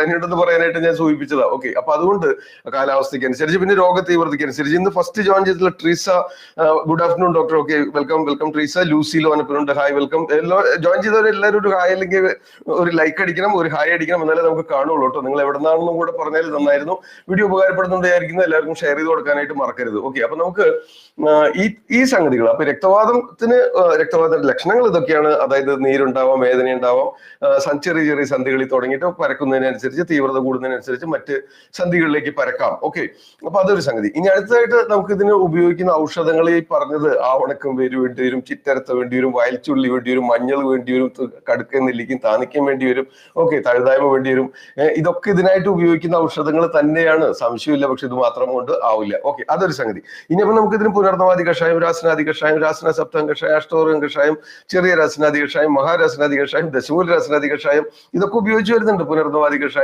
പനിയുണ്ടെന്ന് പറയാനായിട്ട് ഞാൻ സൂചിപ്പിച്ചതാ. ഓക്കെ അപ്പൊ അതുകൊണ്ട് കാലാവസ്ഥയ്ക്ക് അനുസരിച്ച് പിന്നെ രോഗ തീവ്രതയ്ക്ക് അനുസരിച്ച് ഇന്ന് ഫസ്റ്റ് ജോയിൻ ചെയ്തിട്ടുള്ള Treesa good afternoon doctor okay welcome welcome Treesa Lucy ലോനപ്പനുണ്ട് hi welcome എല്ലാ ജോയിൻ ചെയ്തവരെല്ലാവരും ഒരു ഹായ് അല്ലെങ്കിൽ ഒരു ലൈക്ക് അടിക്കണം ഒരു ഹായ് അടിക്കണം എന്നാലേ നമുക്ക് കാണുള്ളൂ കേട്ടോ. നിങ്ങൾ എവിടെ നിന്നാണെന്നും കൂടെ പറഞ്ഞാൽ നന്നായിരുന്നു. വീഡിയോ ഉപകാരപ്പെടുന്നുണ്ടായിരിക്കുന്നു എല്ലാവർക്കും ഷെയർ ചെയ്ത് കൊടുക്കാനായിട്ട് മറക്കരുത്. ഓക്കെ അപ്പൊ നമുക്ക് ഈ ഈ സംഗതികൾ അപ്പൊ രക്തവാദത്തിന് രക്തവാദത്തിന്റെ ലക്ഷണങ്ങൾ ഇതൊക്കെയാണ്. അതായത് നീരുണ്ടാവാം വേദന ഉണ്ടാവാം ചെറിയ ചെറിയ സന്ധികളിൽ തുടങ്ങിയിട്ട് പരക്കുന്നതിനനുസരിച്ച് തീവ്രത കൂടുന്നതിനനുസരിച്ച് മറ്റ് സന്ധികളിലേക്ക് പരക്കാം. ഓക്കെ അപ്പൊ അതൊരു സംഗതി. ഇനി അടുത്തതായിട്ട് നമുക്ക് ഇതിന് ഉപയോഗിക്കുന്ന ഔഷധങ്ങൾ ഈ പറഞ്ഞത് ആവണക്കം വേര് വേണ്ടി വരും ചിറ്റരത്ത വേണ്ടി വരും വയൽച്ചുള്ളി വേണ്ടി വരും മഞ്ഞൾ വേണ്ടി വരും കടുക്ക നെല്ലിക്കും താനിക്കും വേണ്ടി വരും ഓക്കെ തഴുതായ്മ വേണ്ടി വരും. ഇതൊക്കെ ഇതിനായിട്ട് ഉപയോഗിക്കുന്ന ഔഷധങ്ങൾ തന്നെയാണ്. സംശയമില്ല പക്ഷെ ഇത് മാത്രം കൊണ്ട് ആവില്ല. ഓക്കെ അതൊരു സംഗതി. ഇനി അപ്പൊ നമുക്ക് ഇതിന് പുനർനവാദി കഷായം രാസനാദി കഷായം രാസന സപ്തം കഷായം അഷ്ടോറം കഷായം ചെറിയ രാസനാദി കഷായം മഹാരാസനാദി കഷായം ദശമൂല രാസനാദി കഷായം ഇതൊക്കെ ഉപയോഗിച്ച് വരുന്നുണ്ട് പുനർനവാദി കഷായം.